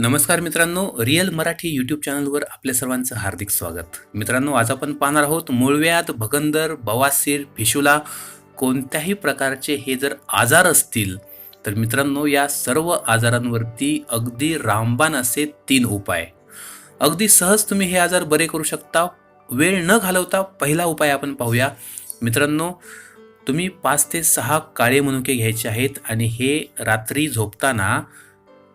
नमस्कार मित्रांनो real Marathi YouTube चॅनलवर आपल्या सर्वांचं हार्दिक स्वागत. मित्रांनो आज आपण पाहणार आहोत मुळव्यात भगंदर बवासीर फिशुला कोणत्याही प्रकारचे हे जर आजार असतील तर मित्रांनो या सर्व आजारांवरती अगदी रामबाण असे तीन उपाय. अगदी सहज तुम्ही हे आजार बरे करू शकता वेळ न घालवता पहिला उपाय आपण पाहूया. मित्रांनो तुम्ही पाच ते सहा काळे मनुके घ्यायचे आहेत आणि हे रात्री झोपताना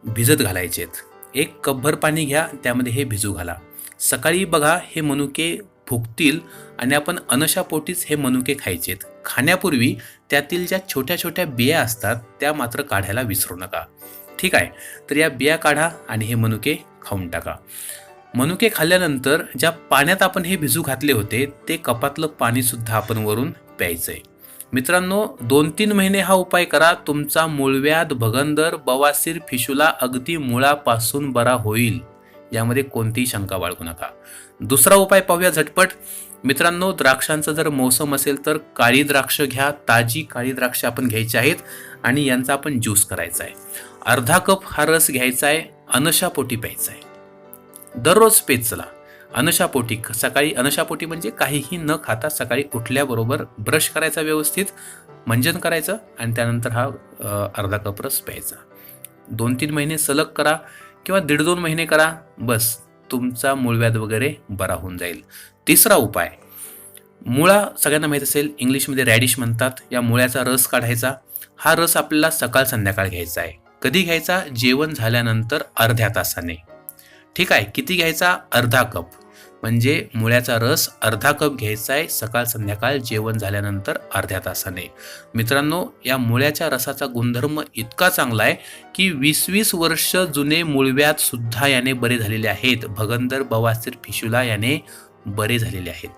भिजत घालायचे आहेत एक कपभर पाणी घ्या त्यामध्ये हे भिजू घाला. सकाळी बघा हे मनुके फुगतील आणि आपण अनशापोटीच हे मनुके खायचेत. खाण्यापूर्वी त्यातील ज्या छोट्या छोट्या बिया असतात त्या मात्र काढायला विसरू नका. ठीक आहे? तर या बिया काढा आणि हे मनुके खाऊन टाका. मनुके खाल्ल्यानंतर ज्या पाण्यात आपण हे भिजू घातले होते ते कपातलं पाणीसुद्धा आपण वरून प्यायचं आहे मित्रांनो दोन तीन महिने हा उपाय करा. तुमचा मूळव्याध भगंदर बवासीर फिशुला अगदी मुळापासून बरा होईल. यामध्ये कोणतीही शंका बाळगू नका. दुसरा उपाय पाहूया झटपट. मित्रांनो द्राक्षांचं जर मोसम असेल तर काळी द्राक्ष घ्या. ताजी काळी द्राक्ष आपण घ्यायची आहेत आणि यांचा आपण ज्यूस करायचा आहे. अर्धा कप हा रस घ्यायचा आहे. अनशापोटी प्यायचा आहे. दररोज पेत चला. अनशापोटी सकाळी अनशापोटी म्हणजे काहीही न खाता सकाळी उठल्याबरोबर ब्रश करायचा व्यवस्थित मंजन करायचं आणि त्यानंतर हा अर्धा कप रस प्यायचा. दोन तीन महिने सलग करा किंवा दीड दोन महिने करा बस तुमचा मूळव्याध वगैरे बरा होऊन जाईल. तिसरा उपाय मुळा सगळ्यांना माहीत असेल इंग्लिशमध्ये रॅडिश म्हणतात या मुळ्याचा रस काढायचा. हा रस आपल्याला सकाळ संध्याकाळ घ्यायचा आहे. कधी घ्यायचा? जेवण झाल्यानंतर अर्ध्या तासाने. ठीक आहे किती घ्यायचा? अर्धा कप. म्हणजे मुळ्याचा रस अर्धा कप घ्यायचा आहे सकाळ संध्याकाळ जेवण झाल्यानंतर अर्ध्या तासाने. मित्रांनो या मुळ्याच्या रसाचा गुणधर्म इतका चांगला आहे की वीस वीस वर्ष जुने मुळव्यात सुद्धा याने बरे झालेले आहेत. भगंदर बवासीर फिशुला याने बरे झालेले आहेत.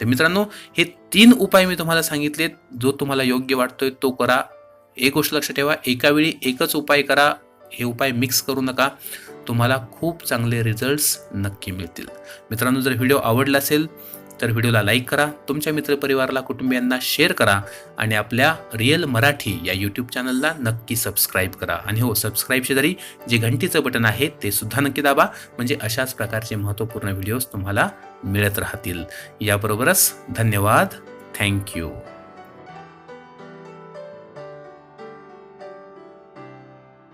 तर मित्रांनो हे तीन उपाय मी तुम्हाला सांगितलेत. जो तुम्हाला योग्य वाटतोय तो करा. एक गोष्ट लक्षात ठेवा एकावेळी एकच उपाय करा. हे उपाय मिक्स करू नका. तुम्हाला खूप चांगले रिझल्ट्स नक्की मिळतील. मित्रांनो जर व्हिडिओ आवडला असेल तर व्हिडिओला लाईक करा तुमच्या मित्रपरिवाराला कुटुंबियांना शेअर करा आणि आपल्या रिअल मराठी या यूट्यूब चॅनलला नक्की सबस्क्राईब करा. आणि हो सबस्क्राईब शेजारी जे घंटीचं बटन आहे ते सुद्धा नक्की दाबा. म्हणजे अशाच प्रकारचे महत्त्वपूर्ण व्हिडिओज तुम्हाला मिळत राहतील. याबरोबरच धन्यवाद. थँक्यू